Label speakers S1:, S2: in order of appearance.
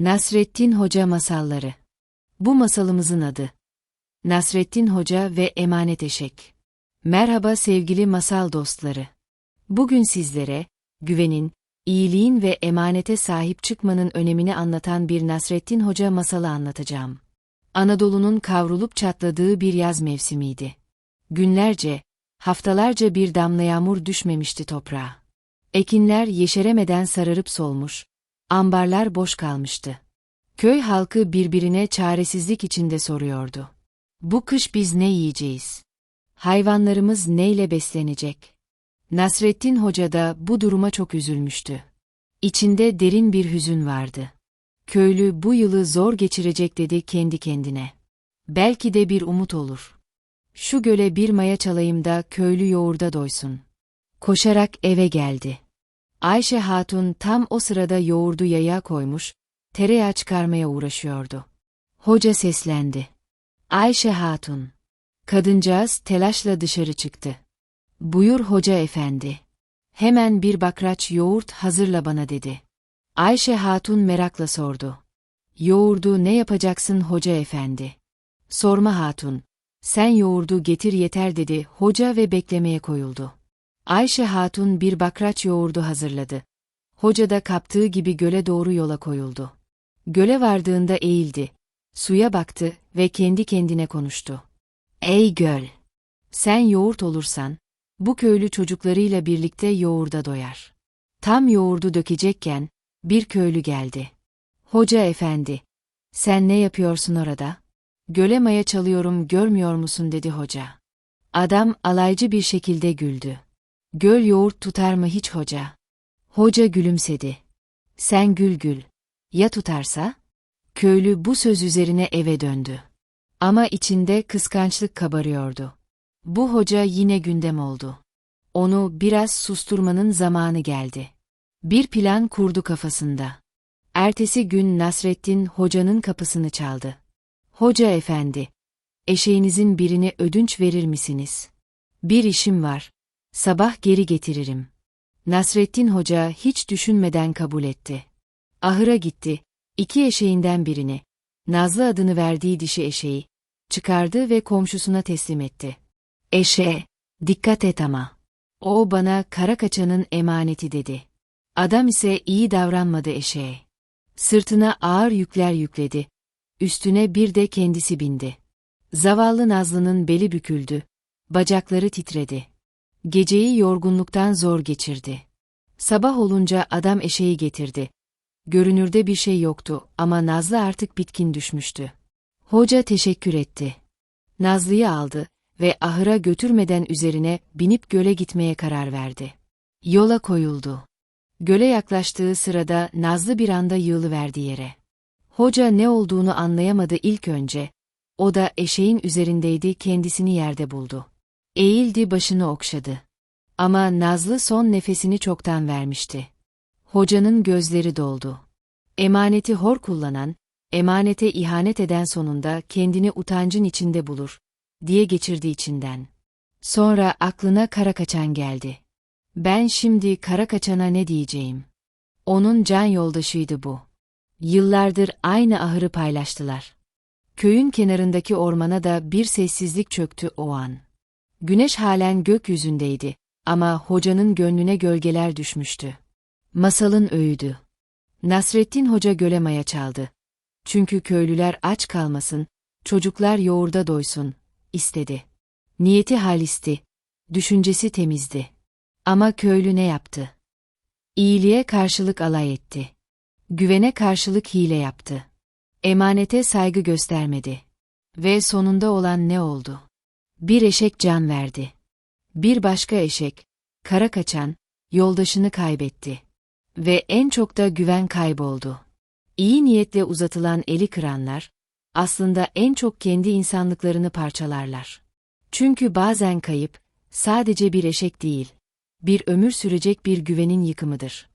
S1: Nasrettin Hoca Masalları Bu masalımızın adı. Nasrettin Hoca ve Emanet Eşek. Merhaba sevgili masal dostları. Bugün sizlere, güvenin, iyiliğin ve emanete sahip çıkmanın önemini anlatan bir Nasrettin Hoca masalı anlatacağım. Anadolu'nun kavrulup çatladığı bir yaz mevsimiydi. Günlerce, haftalarca bir damla yağmur düşmemişti toprağa. Ekinler yeşeremeden sararıp solmuş, ambarlar boş kalmıştı. Köy halkı birbirine çaresizlik içinde soruyordu. Bu kış biz ne yiyeceğiz? Hayvanlarımız neyle beslenecek? Nasrettin Hoca da bu duruma çok üzülmüştü. İçinde derin bir hüzün vardı. Köylü bu yılı zor geçirecek dedi kendi kendine. Belki de bir umut olur. Şu göle bir maya çalayım da köylü yoğurda doysun. Koşarak eve geldi. Ayşe Hatun tam o sırada yoğurdu yaya koymuş, tereyağı çıkarmaya uğraşıyordu. Hoca seslendi. Ayşe Hatun. Kadıncağız telaşla dışarı çıktı. Buyur hoca efendi. Hemen bir bakraç yoğurt hazırla bana dedi. Ayşe Hatun merakla sordu. Yoğurdu ne yapacaksın hoca efendi? Sorma hatun. Sen yoğurdu getir yeter dedi hoca ve beklemeye koyuldu. Ayşe Hatun bir bakraç yoğurdu hazırladı. Hoca da kaptığı gibi göle doğru yola koyuldu. Göle vardığında eğildi. Suya baktı ve kendi kendine konuştu. Ey göl! Sen yoğurt olursan, bu köylü çocuklarıyla birlikte yoğurda doyar. Tam yoğurdu dökecekken, bir köylü geldi. Hoca efendi, sen ne yapıyorsun orada? Göle maya çalıyorum görmüyor musun dedi hoca. Adam alaycı bir şekilde güldü. Göl yoğurt tutar mı hiç hoca? Hoca gülümsedi. Sen gül gül. Ya tutarsa? Köylü bu söz üzerine eve döndü. Ama içinde kıskançlık kabarıyordu. Bu hoca yine gündem oldu. Onu biraz susturmanın zamanı geldi. Bir plan kurdu kafasında. Ertesi gün Nasrettin hocanın kapısını çaldı. Hoca efendi, eşeğinizin birini ödünç verir misiniz? Bir işim var, sabah geri getiririm. Nasrettin Hoca hiç düşünmeden kabul etti. Ahıra gitti, iki eşeğinden birini, Nazlı adını verdiği dişi eşeği, çıkardı ve komşusuna teslim etti. Eşe, dikkat et ama. O bana kara kaçanın emaneti dedi. Adam ise iyi davranmadı eşeğe. Sırtına ağır yükler yükledi. Üstüne bir de kendisi bindi. Zavallı Nazlı'nın beli büküldü. Bacakları titredi. Geceyi yorgunluktan zor geçirdi. Sabah olunca adam eşeği getirdi. Görünürde bir şey yoktu ama Nazlı artık bitkin düşmüştü. Hoca teşekkür etti. Nazlı'yı aldı ve ahıra götürmeden üzerine binip göle gitmeye karar verdi. Yola koyuldu. Göle yaklaştığı sırada Nazlı bir anda yığılıverdi yere. Hoca ne olduğunu anlayamadı ilk önce. O da eşeğin üzerindeydi kendisini yerde buldu. Eğildi başını okşadı. Ama Nazlı son nefesini çoktan vermişti. Hocanın gözleri doldu. Emaneti hor kullanan, emanete ihanet eden sonunda kendini utancın içinde bulur, diye geçirdi içinden. Sonra aklına kara kaçan geldi. Ben şimdi kara kaçana ne diyeceğim? Onun can yoldaşıydı bu. Yıllardır aynı ahırı paylaştılar. Köyün kenarındaki ormana da bir sessizlik çöktü o an. Güneş halen gökyüzündeydi ama hocanın gönlüne gölgeler düşmüştü. Masalın öğüdü. Nasrettin Hoca göle maya çaldı. Çünkü köylüler aç kalmasın, çocuklar yoğurda doysun, istedi. Niyeti halisti, düşüncesi temizdi. Ama köylü ne yaptı? İyiliğe karşılık alay etti. Güvene karşılık hile yaptı. Emanete saygı göstermedi. Ve sonunda olan ne oldu? Bir eşek can verdi. Bir başka eşek, kara kaçan, yoldaşını kaybetti. Ve en çok da güven kayboldu. İyi niyetle uzatılan eli kıranlar, aslında en çok kendi insanlıklarını parçalarlar. Çünkü bazen kayıp, sadece bir eşek değil, bir ömür sürecek bir güvenin yıkımıdır.